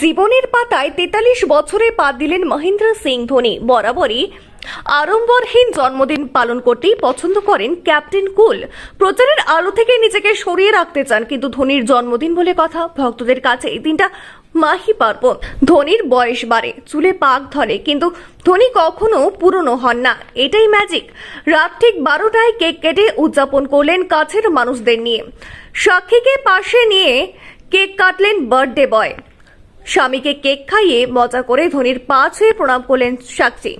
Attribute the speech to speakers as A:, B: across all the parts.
A: জীবনের পাতায় তেতাল্লিশ বছরে পা দিলেন মহেন্দ্র সিং ধোনি। বরাবরই আড়ম্বরহীন জন্মদিন পালন করতেই পছন্দ করেন ক্যাপ্টেন কুল। প্রচারের আলো থেকে নিজেকে সরিয়ে রাখতে চান কিন্তু ধোনির জন্মদিন বলে কথা। ভক্তদের কাছে এই দিনটা মাহি পার্বণ। ধোনির বয়স বাড়ে, চুলে পাক ধরে, কিন্তু ধোনি কখনো পুরনো হন না। এটাই ম্যাজিক রাত ঠিক বারোটায় কেক কেটে উদযাপন করলেন কাছের মানুষদের নিয়ে। সাক্ষীকে পাশে নিয়ে কেক কাটলেন বার্থডে বয় স্বামীকে কেক খাইয়ে মজা করে ধোনির পা ছুঁয়ে প্রণাম করলেন সাক্ষী।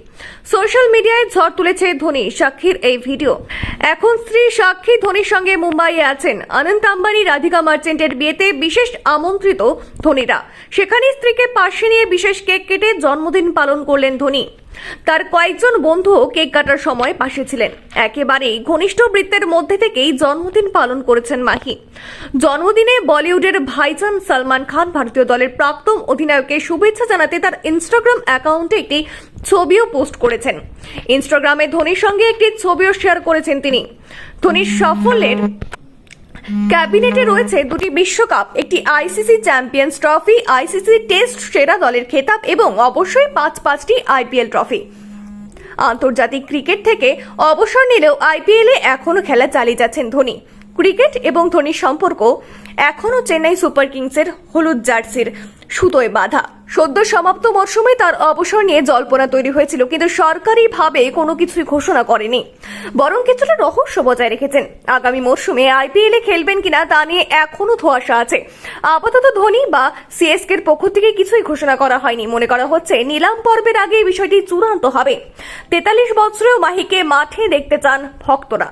A: সোশ্যাল মিডিয়ায় ঝড় তুলেছে ধোনি, সাক্ষীর এই ভিডিও। এখন স্ত্রী সাক্ষী ধোনির সঙ্গে মুম্বাইয়ে আছেন। অনন্ত আম্বানি, রাধিকা মার্চেন্টের বিয়েতে বিশেষ আমন্ত্রিত ধোনিরা। সেখানে স্ত্রীকে পাশে নিয়ে বিশেষ কেক কেটে জন্মদিন পালন করলেন ধোনি। তার কয়েকজন বন্ধু কেক কাটার সময় পাশে ছিলেন। একেবারেই ঘনিষ্ঠ বৃত্তের মধ্যে থেকেই জন্মদিন পালন করেছেন মাহি। জন্মদিনে বলিউডের ভাইজান সালমান খান ভারতীয় দলের প্রাক্তন অধিনায়ককে শুভেচ্ছা জানাতে তার ইনস্টাগ্রাম অ্যাকাউন্টে একটি ছবিও পোস্ট করেছেন। ইনস্টাগ্রামে ধোনির সঙ্গে একটি ছবিও শেয়ার করেছেন তিনি। ধোনির সাফল্যের ক্যাবিনেটে রয়েছে দুটি বিশ্বকাপ, একটি ICC champions trophy, ICC test সেরা দলের খেতাব এবং অবশ্যই পাঁচ পাঁচটি আইপিএল ট্রফি। আন্তর্জাতিক ক্রিকেট থেকে অবসর নিলেও আইপিএলে এখনও খেলা চালিয়ে যাচ্ছেন ধোনি। ক্রিকেট এবং ধোনির সম্পর্ক এখনও চেন্নাই সুপার কিংসের হলুদ জার্সির সুতোয় বাঁধা। সদ্য সমাপ্ত মরশুমে তার অবসর নিয়ে জল্পনা তৈরি হয়েছিল, কিন্তু সরকারিভাবে কোনো কিছুই ঘোষণা করেনি। বরং কিছুটা রহস্য বজায় রেখেছেন। আগামী মরশুমে আইপিএলে খেলবেন কিনা তা নিয়ে এখনও ধোয়াশা আছে। আপাতত ধোনি বা সিএসকের পক্ষ থেকে কিছুই ঘোষণা করা হয়নি। মনে করা হচ্ছে, নিলাম পর্বের আগে এই বিষয়টি চূড়ান্ত হবে। তেতাল্লিশ বছরেও মাহিকে মাঠে দেখতে চান ভক্তরা।